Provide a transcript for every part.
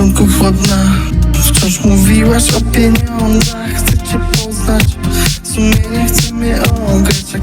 początku chłodna. Wciąż mówiłaś o pieniądzach Chcę cię poznać. Sumienie chce mnie ograć Jak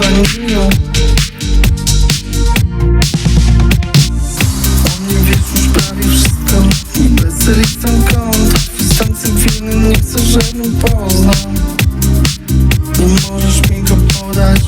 paniną O mnie wiesz już prawie wszystko. I bez liczą kąt. W stancji chwilnym nie chcę, żebym poznał. Nie możesz mi go podać.